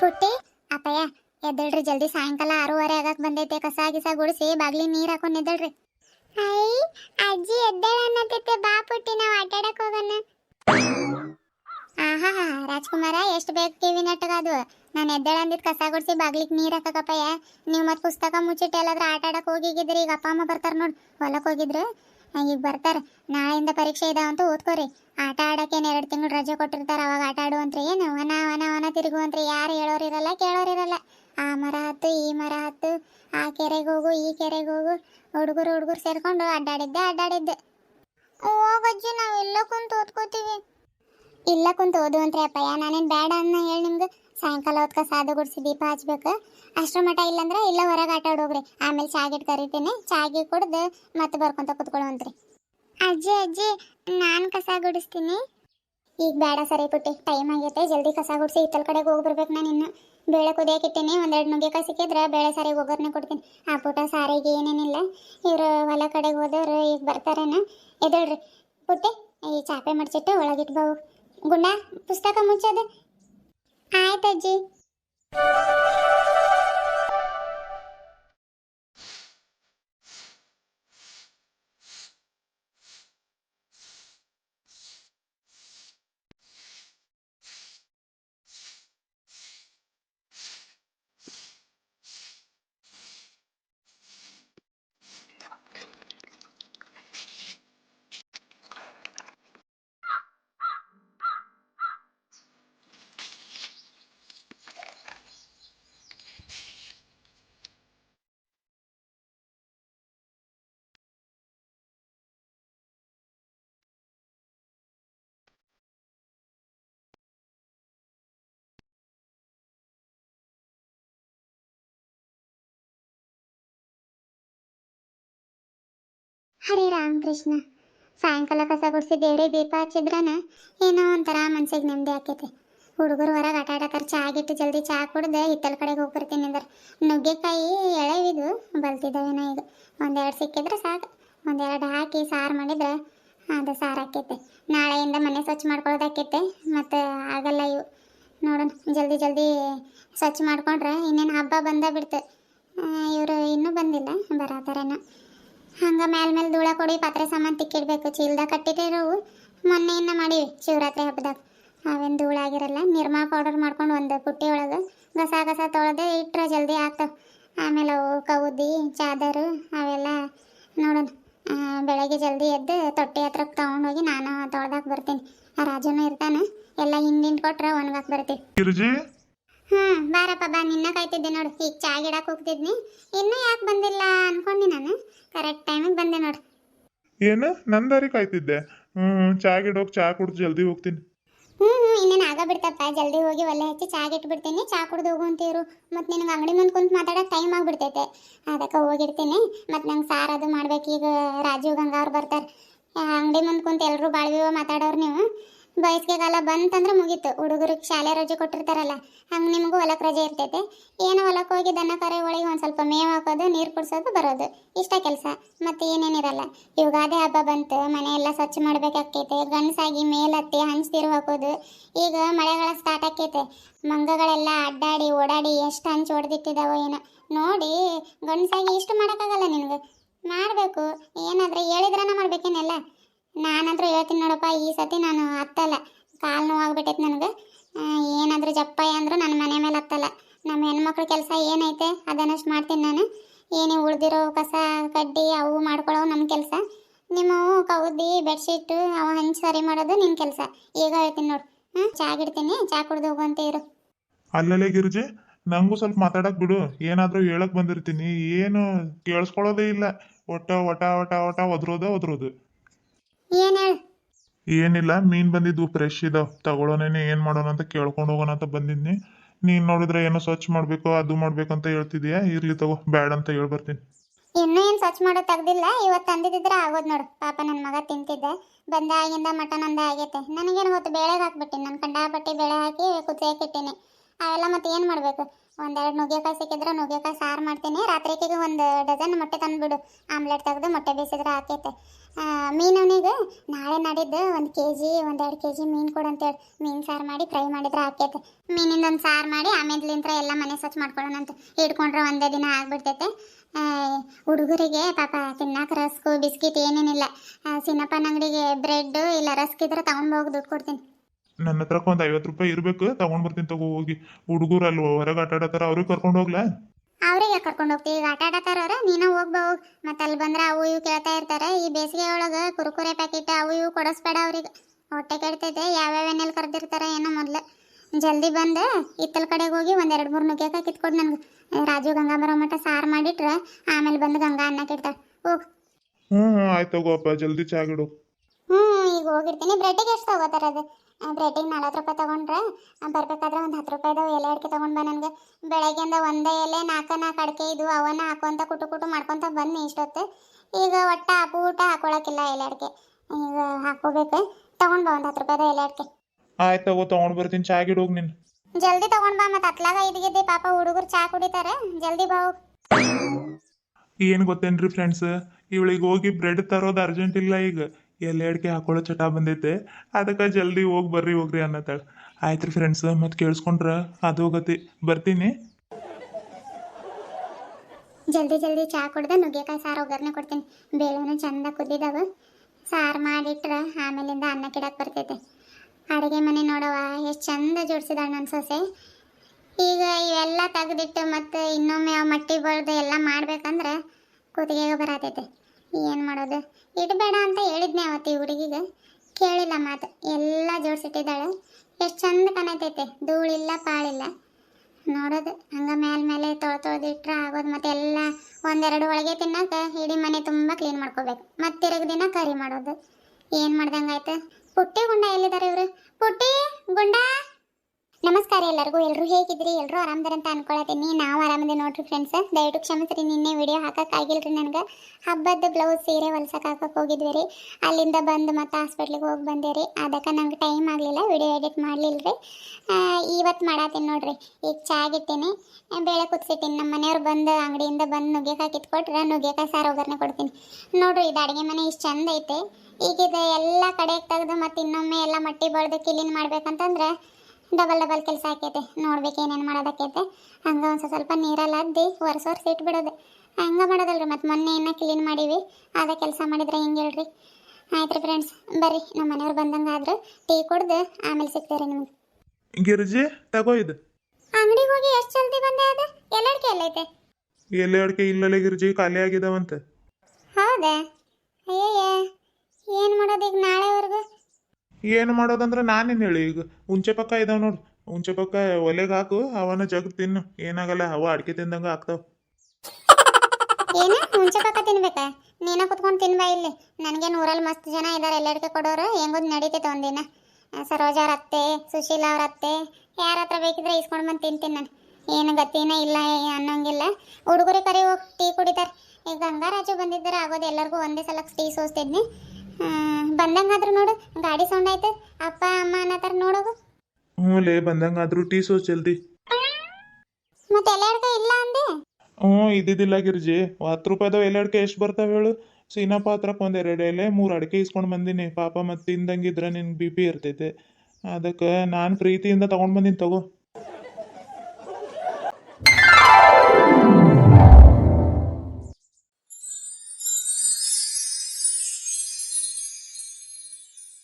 ಪುಟ್ಟಿ ಅಪ್ಪಯ್ಯ ಎದ್ದೇಳ್ರಿ ಜಲ್ದಿ. ಸಾಯಂಕಾಲ ಆರೂವರೆ ಆಗಕ್ ಬಂದೈತೆ. ಕಸ ಗಿಸ ಗುಡಿಸಿ ಬಾಗ್ಲಿ ನೀರ್ ಹಾಕೊಂಡ್ ಎದ್ದೇಳ್ರಿ. ಐ ಅಜ್ಜಿ ಎದ್ದೇಳ ಅನ್ನತೈತೆ. ಬಾ ಪುಟ್ಟಿ ನಾವ್ ಆಟಾಡಕ್ ಹೋಗೋಣ. ಆಹಾ ರಾಜ್ಕುಮಾರ ಎಷ್ಟು ಬೇಗ ಕಿವಿ ನೆಟ್ಟಗದು ನಾನು ಎದ್ದೇಳ ಅಂದಿದ್ ಕಸ ಗುಡಿಸಿ ಬಾಗ್ಲಿಕ್ ನೀರ್ ಹಾಕಕಪ್ಪಯ್ಯ. ನೀವ್ ಮತ್ ಪುಸ್ತಕ ಮುಚ್ಚಿಟ್ಟು ಎಲ್ಲಾದ್ರೂ ಆಟ ಆಡಕ್ ಹೋಗಿಗಿದ್ರಿ ಈಗ ಅಪ್ಪ ಅಮ್ಮ ಬರ್ತಾರ ನೋಡ್. ಹೊಲಕ್ ಹೋಗಿದ್ರು. ಈಗ ಬರ್ತಾರೆ. ನಾಳೆಯಿಂದ ಪರೀಕ್ಷೆ ಇದಾವಂತ ಓದ್ಕೋರಿ. ಆಟ ಆಡಕ್ಕೆ ಎರಡು ತಿಂಗಳು ರಜೆ ಕೊಟ್ಟಿರ್ತಾರೆ, ಅವಾಗ ಆಟ ಆಡುವಂತ್ರಿ. ಏನು? ವನ ವನ ವನ ತಿರುಗುವಂತ್ರಿ. ಯಾರು ಹೇಳೋರಿರಲ್ಲ ಕೇಳೋರಿರಲ್ಲ ಆ ಮರ ಹತ್ತು, ಈ ಮರ ಹತ್ತು, ಆ ಕೆರೆಗೆ ಹೋಗು, ಈ ಕೆರೆಗೆ ಹೋಗು. ಹುಡುಗರು ಹುಡುಗರು ಸೇರ್ಕೊಂಡು ಅಡ್ಡಾಡಿದ್ದೆ ಅಡ್ಡಾಡಿದ್ದೆ. ಹೋಗಜ್ಜಿ ನಾವು ನಾವೆಲ್ಲ ಕುಂತು ಓದ್ಕೋತೀವಿ. ಇಲ್ಲ ಕುಂತು ಓದುವಂತ್ರಿ ಅಪ್ಪಯ್ಯ. ನಾನೇನು ಬೇಡ ಅನ್ನ ಹೇಳಿ ನಿಮ್ಗೆ. ಸಾಯಂಕಾಲ ಹೊತ್ಕ ಸಾದು ಗುಡಿಸಿ ದೀಪ ಹಚ್ಬೇಕು. ಅಷ್ಟರ ಮಟ ಇಲ್ಲಂದ್ರೆ ಇಲ್ಲ ಹೊರಗೆ ಆಟ ಆಡೋಗ್ರಿ. ಆಮೇಲೆ ಚಾಗಿಟ್ ಕರಿತೀನಿ. ಚಾಗಿ ಕುಡ್ದು ಮತ್ತೆ ಬರ್ಕೊಂತ ಕುತ್ಕೊಳ್ಳುವಂತ್ರಿ ಅಜ್ಜಿ ಅಜ್ಜಿ ನಾನು ಕಸ ಗುಡಿಸ್ತೀನಿ. ಈಗ ಬೇಡ ಸರಿ ಪುಟ್ಟಿ. ಟೈಮ್ ಆಗೈತೆ. ಜಲ್ದಿ ಕಸ ಗುಡಿಸಿ ಇತ್ತಲ್ ಕಡೆಗೆ ಹೋಗಿ ಬರ್ಬೇಕು ನಾನು ಇನ್ನು. ಬೇಳೆ ಕುದಿಯಾಕಿಟ್ಟಿನಿ ಒಂದೆರಡು ನುಗ್ಗೆಕಾಯಿ ಸಿಕ್ಕಿದ್ರೆ ಬೇಳೆ ಸಾರಿ ಒಗ್ಗರಣೆ ಕೊಡ್ತೀನಿ. ಆ ಪುಟ ಸಾರಿಗೆ ಏನೇನಿಲ್ಲ. ಇವರು ಹೊಲ ಕಡೆಗೆ ಹೋದವ್ರು ಈಗ ಬರ್ತಾರೇನ? ಎದಳ್ರಿ ಪುಟ್ಟಿ ಈ ಚಾಪೆ ಮಡ್ಚಿಟ್ಟು ಒಳಗಿಟ್ಟು ಬಾವು. ಗುಂಡ ಪುಸ್ತಕ ಮುಚ್ಚೋದು. ಆಯ್ತಜ್ಜಿ ಹರೇ ರಾಮ ಕೃಷ್ಣ. ಸಾಯಂಕಾಲ ಕಸ ಗುಡಿಸಿ ದೇವ್ರಿ ದೀಪ ಹಚ್ಚಿದ್ರನ ಏನೋ ಒಂಥರ ಮನ್ಸಿಗೆ ನೆಮ್ಮದಿ ಆಕೈತಿ. ಹುಡುಗರು ಹೊರಗೆ ಆಟ ಆಡಕ್ಕಾರ ಚಹಾ ಆಗಿಟ್ಟು ಜಲ್ದಿ ಚಾ ಕುಡ್ದು ಹಿತ್ತಲ ಕಡೆಗೆ ಹೋಗಿ ಬರ್ತೀನಿ ಅಂದ್ರೆ. ನುಗ್ಗೆಕಾಯಿ ಎಳೆವಿದು ಬಲ್ತಿದ್ದಾವೇನ ಈಗ. ಒಂದೆರಡು ಸಿಕ್ಕಿದ್ರೆ ಸಾಕು. ಒಂದೆರಡು ಹಾಕಿ ಸಾರು ಮಾಡಿದ್ರೆ ಅದು ಸಾರು ಆಕೈತೆ. ನಾಳೆಯಿಂದ ಮನೆ ಸ್ವಚ್ಛ ಮಾಡ್ಕೊಳ್ಳೋದಾಕೈತೆ ಮತ್ತು ಆಗಲ್ಲ ಇವು. ನೋಡೋಣ, ಜಲ್ದಿ ಜಲ್ದಿ ಸ್ವಚ್ಛ ಮಾಡಿಕೊಂಡ್ರೆ ಇನ್ನೇನು ಹಬ್ಬ ಬಂದ ಬಿಡ್ತು. ಇವರು ಇನ್ನೂ ಬಂದಿಲ್ಲ, ಬರತಾರೇನೋ. ಹಂಗ ಮೇಲ್ ಮೇಲೆ ಧೂಳ ಕೊಡಿ, ಪಾತ್ರೆ ಸಾಮಾನು ತಿಕ್ಕಿಡ್ಬೇಕು ಚೀಲ್ದಾಗ ಮೊನ್ನೆ ಮೊನ್ನೆಯಿಂದ ಮಾಡಿವಿ, ಶಿವರಾತ್ರಿ ಹಬ್ಬದಾಗ. ಅವೇನು ಧೂಳ ಆಗಿರಲ್ಲ, ನಿರ್ಮಾ ಪೌಡರ್ ಮಾಡ್ಕೊಂಡು ಒಂದು ಪುಟ್ಟಿ ಒಳಗೆ ಗಸ ಗಸ ತೊಳೆದೆ ಇಟ್ಟರೆ ಜಲ್ದಿ ಆಗ್ತಾವೆ. ಆಮೇಲೆ ಅವು ಕೌದಿ, ಚಾದರು ಅವೆಲ್ಲ ನೋಡೋಣ. ಬೆಳಗ್ಗೆ ಜಲ್ದಿ ಎದ್ದು ತೊಟ್ಟಿ ಹತ್ರಕ್ಕೆ ತೊಗೊಂಡೋಗಿ ನಾನು ತೊಳ್ದಾಕ್ ಬರ್ತೀನಿ. ರಾಜುನು ಇರ್ತಾನೆ, ಎಲ್ಲ ಹಿಂದಿಂದು ಕೊಟ್ರೆ ಒಣಗಾಕ್ ಬರ್ತೀನಿ. ಹ್ಮ್ ಬಾರಪ್ಪ ಬಾ ನಿನ್ನ ಕಾಯ್ತಿದ್ದೆ ನೋಡು. ಈಗ ಚಾ ಗಿಡಕ್ಕೆ ಹೋಗ್ತಿದ್ನಿ. ಇನ್ನೂ ಯಾಕೆ ಬಂದಿಲ್ಲ ಅನ್ಕೊಂಡಿ ನಾನು. ಕರೆಕ್ಟ್ ಟೈಮಿಗೆ ಬಂದೆ ನೋಡು. ಏನ? ನನ್ನ ದಾರಿ ಕಾಯ್ತಿದ್ದೆ. ಹ್ಮ್ ಚಾ ಗಿಡೋಗಿ ಚಾ ಕುಡ್ದು ಜಲ್ದಿ ಹೋಗ್ತೀನಿ. ಹ್ಞೂ ಹ್ಞೂ ಇನ್ನೇನು ಆಗ ಬಿಡ್ತಪ್ಪ. ಜಲ್ದಿ ಹೋಗಿ ಒಲೆ ಹಚ್ಚಿ ಚಾ ಬಿಡ್ತೀನಿ ಚಾ ಕುಡ್ದು ಹೋಗು ಅಂತೀರು ಮತ್ತು ನಿನಗೆ ಅಂಗಡಿ ಮುಂದೆ ಕುಂತು ಮಾತಾಡೋಕೆ ಟೈಮ್ ಆಗಿಬಿಡ್ತೈತೆ. ಅದಕ್ಕೆ ಹೋಗಿರ್ತೀನಿ ಮತ್ತು ನಂಗೆ ಸಾರ್ ಅದು ಮಾಡ್ಬೇಕು. ಈಗ ರಾಜೀವ್ ಗಂಗಾ ಅವ್ರು ಬರ್ತಾರೆ. ಅಂಗಡಿ ಮುಂದೆ ಕುಂತು ಎಲ್ಲರೂ ಬಾಳ್ವಿವ ಮಾತಾಡೋರು ನೀವು. ಬೇಸಿಗೆಗಾಲ ಬಂತಂದ್ರೆ ಮುಗೀತು. ಹುಡುಗರಿಗೆ ಶಾಲೆ ರಜೆ ಕೊಟ್ಟಿರ್ತಾರಲ್ಲ, ಹಂಗೆ ನಿಮಗೂ ಹೊಲಕ್ಕೆ ರಜೆ ಇರ್ತೈತೆ. ಏನೋ ಹೊಲಕ್ಕೆ ಹೋಗಿ ದನ ಕರೆ ಒಳಗೆ ಒಂದು ಸ್ವಲ್ಪ ಮೇವು ಹಾಕೋದು, ನೀರು ಕುಡಿಸೋದು, ಬರೋದು. ಇಷ್ಟ ಕೆಲಸ. ಮತ್ತು ಏನೇನಿರಲ್ಲ. ಯುಗಾದಿ ಹಬ್ಬ ಬಂತು ಮನೆ ಎಲ್ಲ ಸ್ವಚ್ಛ ಮಾಡಬೇಕಾಗ್ತೈತೆ. ಗಂಡಸಾಗಿ ಮೇಲತ್ತಿ ಹಂಚ್ತಿರು ಹಾಕೋದು. ಈಗ ಮಳೆಗಳ ಸ್ಟಾರ್ಟ್ ಆಕೈತೆ. ಮಂಗಗಳೆಲ್ಲ ಅಡ್ಡಾಡಿ, ಓಡಾಡಿ ಎಷ್ಟು ಹಂಚು ಹೊಡೆದಿಟ್ಟಿದಾವೋ ಏನೋ. ನೋಡಿ, ಗಂಡಸಾಗಿ ಇಷ್ಟು ಮಾಡೋಕ್ಕಾಗಲ್ಲ ನಿನಗೆ. ಮಾಡಬೇಕು. ಏನಾದರೆ ಹೇಳಿದ್ರನ ಮಾಡ್ಬೇಕೇನೆಲ್ಲ. ನಾನಂತೂ ಹೇಳ್ತೀನಿ ನೋಡಪ್ಪ, ಈ ಸತಿ ನಾನು ಹತ್ತಲ್ಲ. ಕಾಲು ನೋವಾಗ್ಬಿಟ್ಟೈತೆ ನನಗೆ. ಏನಾದರೂ ಜಪ್ಪಾಯ ಅಂದ್ರೆ ನನ್ನ ಮನೆ ಮೇಲೆ ಹತ್ತಲ್ಲ. ನಮ್ಮ ಹೆಣ್ಮಕ್ಳ ಕೆಲಸ ಏನೈತೆ ಅದನ್ನಷ್ಟು ಮಾಡ್ತೀನಿ ನಾನು. ಏನೇ ಉಳಿದಿರೋ ಕಸ, ಕಡ್ಡಿ ಅವು ಮಾಡ್ಕೊಳ್ಳೋ ನಮ್ಮ ಕೆಲಸ. ನಿಮ್ಮವು ಕೌದಿ, ಬೆಡ್ಶೀಟು, ಅವು ಹಂಚು ಸರಿ ಮಾಡೋದು ನಿಮ್ಮ ಕೆಲಸ. ಈಗ ಹೇಳ್ತೀನಿ ನೋಡು. ಹಾಂ ಚಾ ಗಿಡ್ತೀನಿ. ಚಾ ಕುಡ್ದು ಹೋಗುವಂತೆ ಇರು. ಅಲ್ಲಲ್ಲೇ ಗಿರಿಜಿ, ನಂಗೂ ಸ್ವಲ್ಪ ಮಾತಾಡಕ್ ಬಿಡು. ಏನಾದ್ರೂ ಹೇಳಕ್ ಬಂದಿರ್ತೀನಿ. ಏನು ಕೇಳಿಸ್ಕೊಳ್ಳೋದೇ ಇಲ್ಲ. ಒಟ್ಟ, ಒಟ ಒಟ ಒಟ, ಒದ್ರೋದ, ಒದ್ರೋದು. ಏನು ಹೇಳು? ಏನಿಲ್ಲ ಮೀನ್ ಬಂದಿದ್ವು ಫ್ರೆಶ್ ಇದಾವ್. ತಗೊಳೋನೇನೆ ಏನ್ ಮಾಡೋಣ ಅಂತ ಕೇಳ್ಕೊಂಡು ಹೋಗೋಣ ಅಂತ ಬಂದಿದ್ನಿ. ನೀನ್ ನೋಡಿದ್ರೆ ಏನೋ ಸ್ವಚ್ಛ ಮಾಡ್ಬೇಕು ಅದು ಮಾಡ್ಬೇಕು ಅಂತ ಹೇಳ್ತಿದ್ಯಾ? ಇರ್ಲಿ ತಗೋ ಬ್ಯಾಡ್ ಅಂತ ಹೇಳ್ ಬರ್ತೀನಿ. ಇನ್ನೂ ಏನ್ ಸ್ವಚ್ಛ ಮಾಡೋ ತೆಗ್ದಿಲ್ಲ ಇವತ್ತು ತಂದಿದ್ರೆ ಆಗೋದ್ ನೋಡು. ಪಾಪ ನನ್ನ ಮಗ ತಿಂತಿದ್ದೆ. ಬಂದಾಗಿಂದ ಮಟನ್ ಒಂದೇ ಆಗೈತೆ. ನನಗೇನು ಗೊತ್ತು ಬೇಳೆ ಹಾಕ್ಬಿಟ್ಟಿನಿ. ನಾನು ಕಂಡಾಪಟ್ಟಿ ಬೇಳೆ ಹಾಕಿ ಕುದಿಯಕ್ಕೆ ಇಟ್ಟೀನಿ. ಅವೆಲ್ಲ ಮತ್ತೆ ಏನು ಮಾಡಬೇಕು? ಒಂದೆರಡು ನುಗ್ಗೆಕಾಯಿ ಸಿಕ್ಕಿದ್ರೆ ನುಗ್ಗೆಕಾಯಿ ಸಾರು ಮಾಡ್ತೀನಿ. ರಾತ್ರಿಗೆ ಒಂದು ಡಜನ್ ಮೊಟ್ಟೆ ತಂದ್ಬಿಡು. ಆಮ್ಲೆಟ್ ತೆಗೆದು ಮೊಟ್ಟೆ ಬೇಯಿಸಿದ್ರೆ ಹಾಕೈತೆ ಮೀನವನಿಗೆ ನಾಳೆ ನಾಡಿದ್ದು ಒಂದು ಕೆ ಜಿ ಒಂದೆರಡು ಕೆ ಜಿ ಮೀನು ಕೊಡು ಅಂತೇಳಿ. ಮೀನು ಸಾರು ಮಾಡಿ ಫ್ರೈ ಮಾಡಿದ್ರೆ ಆಕೈತೆ. ಮೀನಿಂದ ಒಂದು ಸಾರು ಮಾಡಿ ಆಮೇಲಿಂತ್ರ ಎಲ್ಲ ಮನೆ ಸ್ವಚ್ಛ ಮಾಡ್ಕೊಳ್ಳೋಣಂತ ಇಟ್ಕೊಂಡ್ರೆ ಒಂದೇ ದಿನ ಆಗ್ಬಿಡ್ತೈತೆ. ಹುಡುಗರಿಗೆ ಪಾಪ ತಿನ್ನಕ್ಕೆ ರಸ್ಕು, ಬಿಸ್ಕಿಟ್ ಏನೇನಿಲ್ಲ. ಸಿನ್ನಪ್ಪನ ಅಂಗಡಿಗೆ ಬ್ರೆಡ್ ಇಲ್ಲ ರಸ್ಕ್ ಇದ್ರೆ ತಗೊಂಡು ಹೋಗಿ ದುಡ್ಡು ಕೊಡ್ತೀನಿ. ನನ್ನ ಹತ್ರಕ್ಕೆ ಒಂದು ಐವತ್ತು ರೂಪಾಯಿ ಇರಬೇಕು, ತಗೊಂಡ್ ಬರ್ತೀನಿ ತಗೋ ಹೋಗಿ. ಹುಡುಗರು ಅಲ್ಲಿ ಹೊರಗೆ ಆಟ ಆಡತ್ತಾರ ಅವ್ರಿಗೆ ಕರ್ಕೊಂಡು ಹೋಗ್ಲಾ? ಅವ್ರಿಗೆ ಕರ್ಕೊಂಡು ಹೋಗ್ತೀವಿ. ಈಗ ಆಟ ಆಡತ್ತಾರ ನೀನ ಹೋಗ್ಬಾ ಹೋಗ್. ಮತ್ತೆ ಅಲ್ಲಿ ಬಂದ್ರೆ ಅವು ಇವು ಕೇಳ್ತಾ ಇರ್ತಾರೆ. ಈ ಬೇಸಿಗೆ ಒಳಗೆ ಕುರುಕುರೆ ಪ್ಯಾಕೆಟ್ ಅವು ಇವು ಕೊಡಿಸ್ಬೇಡ ಅವ್ರಿಗೆ. ಹೊಟ್ಟೆ ಕೆಡ್ತೈತೆ. ಯಾವ ಎಣ್ಣೆಲಿ ಕರೆದಿರ್ತಾರೆ ಏನೋ ಮೊದಲು. ಜಲ್ದಿ ಬಂದು ಇತ್ತಲ ಕಡೆಗೆ ಹೋಗಿ ಒಂದು ಎರಡು ಮೂರು ನುಗ್ಗೆಕಾಯಿ ಕಿತ್ಕೊಡು ನನಗೆ. ರಾಜು ಗಂಗಾ ಮಠ ಮಟ್ಟ ಸಾರು ಮಾಡಿಟ್ರೆ. ಆಮೇಲೆ ಬಂದು ಗಂಗಾ ಅನ್ನ ಇಡ್ತಾಳೆ ಹೋಗ್. ಹ್ಞೂ ಆಯ್ತು ತಗೋ ಅಪ್ಪ. ಜಲ್ದಿ ಚಾಗಿಡು ಹ್ಞೂ ಈಗ ಹೋಗಿರ್ತೀನಿ. ಬ್ರೆಡ್ಗೆ ಎಷ್ಟು ತಗೋತಾರೆ ಅದು? ಬ್ರೆಡ್ಡಿಗೆ ನಲ್ವತ್ತು ರೂಪಾಯಿ ತೊಗೊಂಡ್ರೆ ಬರ್ಬೇಕಾದ್ರೆ ಒಂದು ಹತ್ತು ರೂಪಾಯಿದಾವ ಎಲೆ ಅಡಿಕೆ ತೊಗೊಂಡು ಬಾ ನನಗೆ. ಬೆಳಗ್ಗೆಯಿಂದ ಒಂದೇ ಎಲೆ ನಾಲ್ಕು ನಾಲ್ಕು ಅಡಿಕೆ ಇದು ಅವನ್ನ ಹಾಕೊಂತ ಕುಟು ಕುಟು ಮಾಡ್ಕೊತ ಬನ್ನಿ ಇಷ್ಟೊತ್ತು. ಈಗ ಒಟ್ಟ ಹಾಕು ಊಟ ಹಾಕೊಳಕ್ಕಿಲ್ಲ ಎಲೆ ಅಡಿಕೆ. ಈಗ ಹಾಕೋಬೇಕು ತೊಗೊಂಡು ಬಾ ಒಂದು ಹತ್ತು ರೂಪಾಯಿದ ಎಲೆ ಅಡಿಕೆ. ಆಯ್ತು ತಗೋ ತಗೊಂಡ್ ಬರ್ತೀನಿ. ಚಾಗಿಡು ಹೋಗಿ ನೀನು. ಜಲ್ದಿ ತೊಗೊಂಡು ಬಾ ಮತ್ತು ಹತ್ಲಾಗ ಇದ್ಗಿದ್ದಿ ಪಾಪ ಹುಡುಗರು ಚಾ ಕುಡಿತಾರೆ. ಜಲ್ದಿ ಬಾ. ಏನು ಗೊತ್ತೇನ್ರಿ ಫ್ರೆಂಡ್ಸ್ ಇವಳಿಗೆ ಹೋಗಿ ಬ್ರೆಡ್ ತರೋದು ಅರ್ಜೆಂಟ್ ಇಲ್ಲ ಈಗ. ಎಲೆ ಅಡಿಕೆ ಹಾಕೊಳ್ಳೋ ಚಟ ಬಂದೈತೆ. ಅದಕ್ಕೆ ಜಲ್ದಿ ಹೋಗಿ ಬರ್ರಿ, ಹೋಗ್ರಿ ಅನ್ನತ್ತಾಳೆ ಆಯ್ತು ರೀ ಫ್ರೆಂಡ್ಸ್ ಮತ್ತೆ ಕೇಳಿಸ್ಕೊಂಡ್ರೆ ಅದು ಹೋಗತಿ ಬರ್ತೀನಿ. ಜಲ್ದಿ ಜಲ್ದಿ ಚಾ ಕುಡ್ದೆ, ನುಗ್ಗೆಕಾಯಿ ಸಾರು ಒಗ್ಗರಣೆ ಕೊಡ್ತೀನಿ. ಬೇಳೆನೂ ಚಂದ ಕುದ್ದಿದಾವ. ಸಾರು ಮಾಡಿಟ್ರೆ, ಆಮೇಲಿಂದ ಅನ್ನ ಕಿಡಕ್ಕೆ ಬರ್ತೈತೆ. ಅಡುಗೆ ಮನೆ ನೋಡವ ಎಷ್ಟು ಚಂದ ಜೋಡಿಸಿದಾಳೆ ನನ್ನ ಸೊಸೆ. ಈಗ ಇವೆಲ್ಲ ತೆಗೆದಿಟ್ಟು ಮತ್ತು ಇನ್ನೊಮ್ಮೆ ಮಟ್ಟಿ ಬಳ್ದು ಎಲ್ಲ ಮಾಡ್ಬೇಕಂದ್ರೆ ಕುತ್ತಿಗೆಗೆ ಬರತೈತೆ. ಏನು ಮಾಡೋದು? ಇಡಬೇಡ ಅಂತ ಹೇಳಿದ್ನೆ ಅವತ್ತು ಹುಡುಗಿಗೆ. ಕೇಳಿಲ್ಲ ಮಾತು. ಎಲ್ಲ ಜೋಡಿಸಿಟ್ಟಿದ್ದಾಳೆ. ಎಷ್ಟು ಚಂದ ಕಾಣತೈತೆ. ಧೂಳಿಲ್ಲ, ಪಾಳಿಲ್ಲ. ನೋಡೋದು. ಹಂಗೆ ಮೇಲೆ ಮೇಲೆ ತೊಳೆ ತೊಳೆದಿಟ್ರೆ ಆಗೋದು. ಮತ್ತೆ ಎಲ್ಲ ಒಂದೆರಡು ಒಳಗೆ ತಿನ್ನಕ ಇಡೀ ಮನೆ ತುಂಬ ಕ್ಲೀನ್ ಮಾಡ್ಕೋಬೇಕು. ಮತ್ತೆ ತಿರುಗ ದಿನ ಕರಿ ಮಾಡೋದು. ಏನು ಮಾಡ್ದಂಗಾಯ್ತು? ಪುಟ್ಟಿ ಗುಂಡ ಎಲ್ಲಿದ್ದಾರೆ ಇವರು? ಪುಟ್ಟಿ ಗುಂಡ? ನಮಸ್ಕಾರ ಎಲ್ಲರಿಗೂ. ಎಲ್ಲರೂ ಹೇಗಿದ್ರಿ ಎಲ್ಲರೂ ಆರಾಮದಾರ ಅಂತ ಅನ್ಕೊಳತೀನಿ. ನಾವು ಆರಾಮದೆ ನೋಡ್ರಿ ಫ್ರೆಂಡ್ಸ್ ದಯವಿಟ್ಟು ಕ್ಷಮಿಸ್ರಿ. ನಿನ್ನೆ ವಿಡಿಯೋ ಹಾಕಕ್ಕಾಗಿಲ್ರಿ ನನಗೆ. ಹಬ್ಬದ ಬ್ಲೌಸ್ ಸೀರೆ ಹೊಲ್ಸಕ್ಕೆ ಹಾಕಕ್ಕೆ ಹೋಗಿದ್ವಿ ರೀ. ಅಲ್ಲಿಂದ ಬಂದು ಮತ್ತೆ ಹಾಸ್ಪಿಟ್ಲಿಗೆ ಹೋಗಿ ಬಂದೆ ರೀ. ಅದಕ್ಕೆ ನಂಗೆ ಟೈಮ್ ಆಗಲಿಲ್ಲ. ವಿಡಿಯೋ ಎಡಿಟ್ ಮಾಡಲಿಲ್ಲ ರೀ ಇವತ್ತು ಮಾಡತ್ತೀನಿ ನೋಡ್ರಿ. ಈಗ ಚಾಗಿಟ್ಟೀನಿ ಬೇಳೆ ಕುದಿಸಿಟ್ಟಿನಿ. ನಮ್ಮ ಮನೆಯವ್ರು ಬಂದು ಅಂಗಡಿಯಿಂದ ಬಂದು ನುಗ್ಗೆಕಾಯಿ ಕಿತ್ಕೊಟ್ರೆ ನುಗ್ಗೆಕಾಯಿ ಸಾರು ಒಗ್ಗರಣೆ ಕೊಡ್ತೀನಿ. ನೋಡ್ರಿ, ಇದು ಅಡುಗೆ ಮನೆ ಇಷ್ಟು ಚಂದ ಐತೆ. ಈಗಿದ ಎಲ್ಲ ಕಡೆಗೆ ತೆಗೆದು ಮತ್ತೆ ಇನ್ನೊಮ್ಮೆ ಎಲ್ಲ ಮಟ್ಟಿ ಬಳ್ದು ಕ್ಲೀನ್ ಮಾಡ್ಬೇಕಂತಂದ್ರೆ ಡಬಲ್ ಡಬಲ್ ಕೆಲಸ ಆಕೈತೆ. ನೋಡ್ಬೇಕು ಏನೇನು ಮಾಡೋದಕ್ಕೈತೆ ಹಂಗೆ ಒಂದು ಸ್ವಲ್ಪ ನೀರಲ್ಲಿ ಅದ್ದಿ ಒರೆಸಿ ಒರೆಸಿ ಇಟ್ಬಿಡೋದು. ಹಂಗೆ ಮಾಡೋದಲ್ರಿ ಮತ್ತು ಮೊನ್ನೆ ಇನ್ನೂ ಕ್ಲೀನ್ ಮಾಡೀವಿ. ಅದ ಕೆಲಸ ಮಾಡಿದ್ರೆ ಹಿಂಗೆ ಹೇಳ್ರಿ? ಆಯ್ತು ರೀ ಫ್ರೆಂಡ್ಸ್ ಬರ್ರಿ. ನಮ್ಮ ಮನೆಯವ್ರು ಬಂದಂಗೆ ಆದ್ರೆ ಟೀ ಕುಡ್ದು ಆಮೇಲೆ ಸಿಗ್ತೀರಿ ನಿಮ್ಗೆ. ಗಿರ್ಜಿ ತಗೋ ಇದು. ಅಂಗಡಿಗೆ ಹೋಗಿ ಎಷ್ಟು ಜಲ್ದಿ ಬಂದೆ ಅದು? ಎಲ್ಲಡಿಕೆ ಎಲ್ಲೈತೆ ಎಲೆ ಅಡಿಕೆ ಗಿರಿಜಿ ಗಿರ್ಜಿ ಖಾಲಿ ಆಗಿದಾವಂತೆ. ಹೌದಾ? ಅಯ್ಯಯ್ಯ. ಏನು ಮಾಡೋದು ಈಗ ನಾಳೆವರೆಗೂ? ಏನು ಮಾಡೋದಂದ್ರೆ ನಾನೇನು ಹೇಳಿ, ಈಗ ಉಂಚೆ ಪಕ್ಕ ಇದಾವೆ ನೋಡು ಉಂಚೆ ಪಕ್ಕ ಒಲೆಗೆ ಹಾಕು, ಅವನ ಜಗ್ ತಿನ್ನು, ಏನಾಗಲ್ಲ, ಅವ ಅಡಿಕೆ ತಿಂದಂಗ ಆಗ್ತಾವ. ಏನು, ಹುಂಚೆ ಪಕ್ಕ ತಿನ್ಬೇಕಾ? ನೀನ ಕುತ್ಕೊಂಡು ತಿನ್ಬಾ ಇಲ್ಲಿ. ನನಗೆ ನೂರಲ್ಲಿ ಮಸ್ತ್ ಜನ ಇದ್ದಾರೆ ಎಲ್ಲಡಿಕೆ ಕೊಡೋರು ಹೆಂಗೋದು ನಡೀತೈತೆ ಒಂದಿನ. ಸರೋಜಾರ ಸರೋಜ ಅವ್ರ ಅತ್ತೆ, ಸುಶೀಲಾ ಅವ್ರ ಅತ್ತೆ, ಯಾರ ಹತ್ರ ಬೇಕಿದ್ರೆ ಇಸ್ಕೊಂಡು ಬಂದು ತಿಂತೀನಿ ನಾನು. ಏನು ಗತಿನ ಇಲ್ಲ ಅನ್ನೋಂಗಿಲ್ಲ. ಹುಡುಗರು ಕರಿ ಹೋಗಿ ಟೀ ಕುಡಿತಾರೆ. ಈಗ ಗಂಗಾರಾಜು ಬಂದಿದ್ದಾರೆ ಆಗೋದು ಎಲ್ಲರಿಗೂ ಒಂದೇ ಸಲ ಟೀ ಸೋಸ್ತಿದ್ನಿ. ಬಂದಂಗಾದ್ರು ನೋಡು ಗಾಡಿ ಸೌಂಡ್ ಆಯ್ತು. ಅಪ್ಪ ಅಮ್ಮ ಅನ್ನತ್ತಾರ ನೋಡೋದು ಹ್ಞೂ ಲೇ ಬಂದಂಗಾದ್ರೂ ಟೀ ಸೋಸ್ ಜಲ್ದಿ. ಮತ್ತೆ ಎಲ್ಲಡಿಕೆ ಇಲ್ಲ ಅಂದೆ? ಹ್ಞೂ ಇದ್ದಿದ್ದಿಲ್ಲ ಗಿರ್ಜಿ. ಹತ್ತು ರೂಪಾಯ್ದವ ಎಲೆ ಅಡಿಕೆ ಎಷ್ಟು ಬರ್ತಾವೆ ಹೇಳು? ಸೀನಾ ಪಾತ್ರಕ್ಕೆ ಒಂದು ಎರಡು ಎಲೆ ಮೂರು ಅಡಿಕೆ ಇಸ್ಕೊಂಡು ಬಂದೀನಿ. ಪಾಪ ಮತ್ತೆ ತಿಂದಂಗಿದ್ರೆ ನಿನ್ಗೆ ಬಿ ಪಿ ಇರ್ತೈತೆ. ಅದಕ್ಕೆ ನಾನು ಪ್ರೀತಿಯಿಂದ ತೊಗೊಂಡು ಬಂದೀನಿ ತಗೋ.